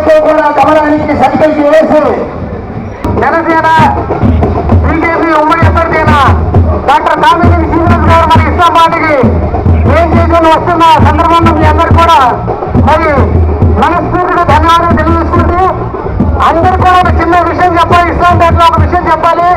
సమస్య కూడా గమనానికి సరికైతే వేసి జనసేన బీజేపీ ఉమ్మడి అభ్యర్థైన డాక్టర్ కామినేని శ్రీనివాస్ గారు మన ఇస్లామాబాద్కి ఏం వస్తున్న సందర్భంలో మీ అందరు కూడా మరి మనస్ఫూర్తిగా ధన్యవాదాలు తెలియజేసుకుంటూ అందరు కూడా ఒక చిన్న విషయం చెప్పాలి. ఇస్లామాబాద్లో ఒక విషయం చెప్పాలి.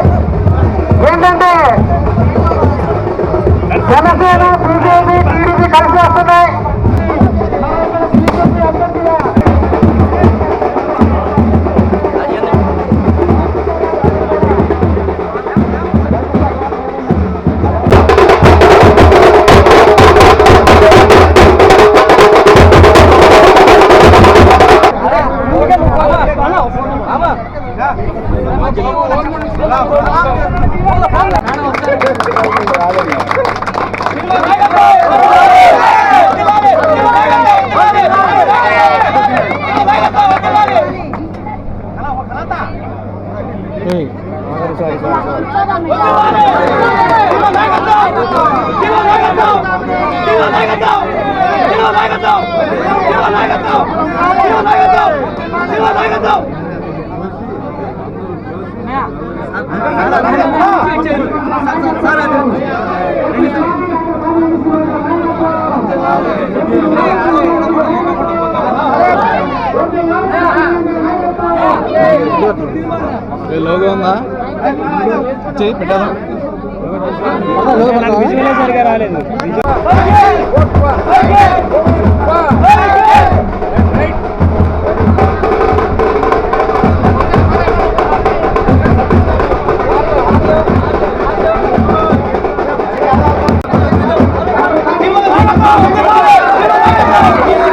Let's go! లోగో ఉందా చేయి పెట్టాను సరిగా రాలేదు. Yeah.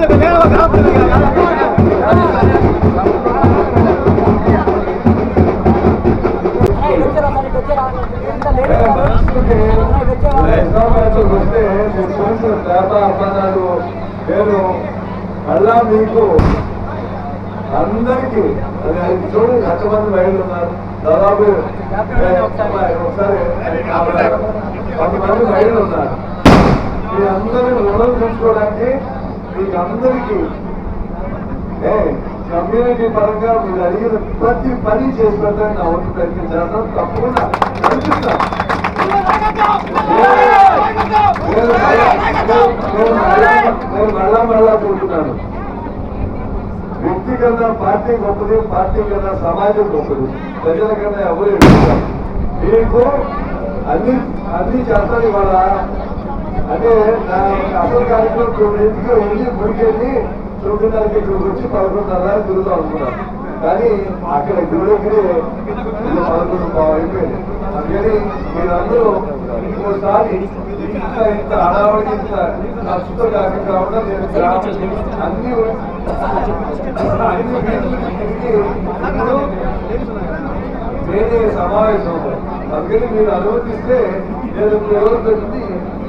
చేత నేను మళ్ళా మీకు అందరికీ అది అది చూడండి ఎంతమంది మహిళలు ఉన్నారు దాదాపు ఒకసారి కొంతమంది మహిళలు ఉన్నారు మీ అందరినీ రుణం తెచ్చుకోవడానికి మీకందరికీ ఏ, కమ్యూనిటీ పరంగా మీరు అడిగిన ప్రతి పని చేసి పెట్టడానికి నా వంతు ప్రయత్నం చేస్తాను. తప్పకుండా కనిపిస్తాను నేను మళ్ళా మళ్ళా కోరుతున్నాను వ్యక్తి కన్నా పార్టీ గొప్పది పార్టీ కన్నా సమాజం గొప్పది. ప్రజల కన్నా ఎవరు మీకు అన్ని అన్ని చేస్తాను ఇవాళ. అదే నా అసలు కార్యక్రమం తొమ్మిదింటికి వెళ్ళి గుడికెళ్ళి తొమ్మిదిన్నరకి ఇక్కడికి వచ్చి పదకొండున్నర తిరుగుతూ అనుకున్నాను కానీ అక్కడ గుడికి పదకొండు బాగా అయిపోయింది. అందుకని మీరందరూ ఇంకోసారి ఇంత ఇంత హడావడి ఇంత ఖర్చుతో కాకుండా నేను అన్ని అన్ని ఇప్పుడు నేనే సమావేశం అందుకని మీరు అనుమతిస్తే నేను ఇప్పుడు ఎవరు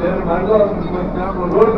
పెట్టి నేను మండలం రోడ్